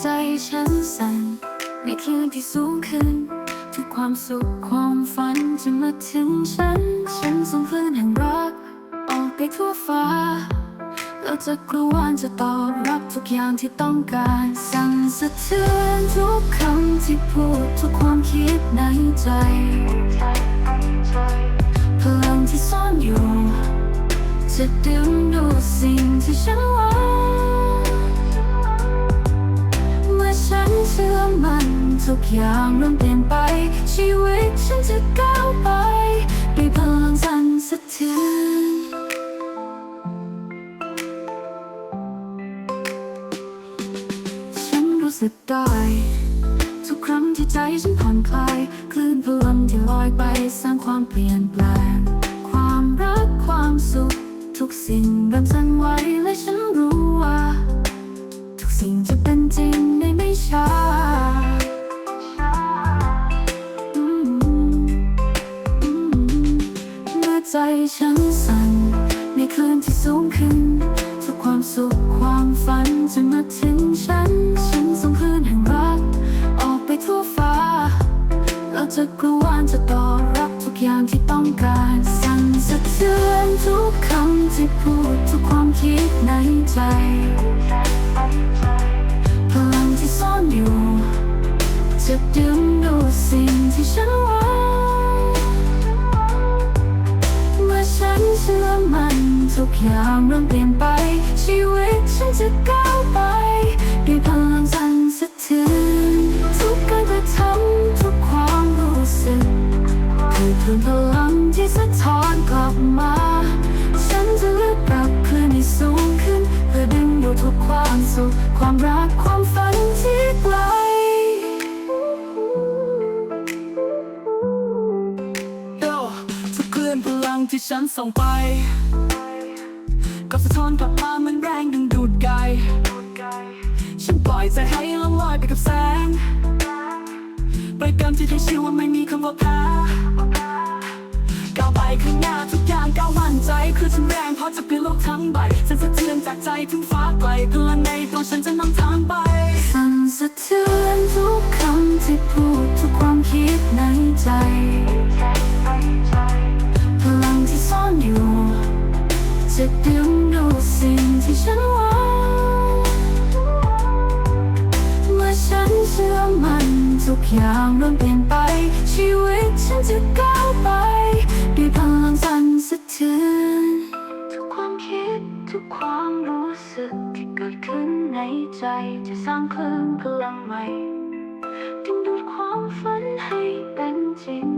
ใจฉันสั่นในคืนที่สูงขึ้น ทุกความสุขความฝันจะมาถึงฉัน ฉันส่งคลื่นแห่งรัก ออกไปทั่วฟ้าแล้วจะกลัวจะตอบรับทุกอย่างที่ต้องการ สั่นสะเทือนทุกคำที่พูดทุกความคิดในใจ พลังที่ซ่อนอยู่ จะดึงดูดสิ่งที่ฉันหวัง ทุกอย่างเริ่มเปลี่ยนไป ชีวิตฉันจะก้าวไปด้วยพลังสั่นสะเทือนฉันรู้สึกได้ ทุกครั้งที่ใจฉันผ่อนคลาย คลื่นพลังที่ลอยไปสร้างความเปลี่ยนแปลง ความรักความสุข ทุกสิ่งเริ่มสั่นไหวและฉันรู้ว่า ทุกสิ่งจะ ฉันสั่นในคืนที่สูงขึ้นทุกความสุขความฝันจะมาถึงฉัน ฉันส่งคลื่นแห่งรัก ออกไปทั่วฟ้า เราจะกลัววันจะต่อรับทุกอย่างที่ต้องการ สั่นสะเทือนทุกคำที่พูดทุกความคิดในใจ ทุกอย่างเริ่มเปลี่ยนไป ชีวิตฉันจะก้าวไป ด้วยพลังสั่นสะเทือนทุกการกระทำทุกความรู้สึกคือคลื่นพลังที่สะท้อนกลับมา ฉันจะเลือกปรับคลื่นให้สูงขึ้น เพื่อดึงดูดทุกความสุข ความรักความฝันที่ไกลทุกคลื่นพลังที่ฉันส่งไป ก็สะท้อนกลับมาเหมือนแรงดึงดูดไกลฉันปล่อยใจให้ล่องลอยไปกับแสงไปกันที่ที่เชื่อว่าไม่มีคำว่าแพ้ก้าวไปข้างหน้าทุกอย่างก้าวมั่นใจ คือฉันแรงเพอจะเปลี่ยนโลกทั้งใบ ฉันสะเทือนจากใจถึงฟ้าไกลพลังในตัวฉันจะนำทางไปสั่นสะเทือนทุกคำที่พูดทุกความคิดในใจ ทุกอย่างล้วนเปลี่ยนไป ชีวิตฉันจะก้าวไป ด้วยพลังสันสะเทือนทุกความคิดทุกความรู้สึกที่เกิดขึ้นในใจจะสร้างคลื่นพลังใหม่ดึงดูดความฝันให้เป็นจริง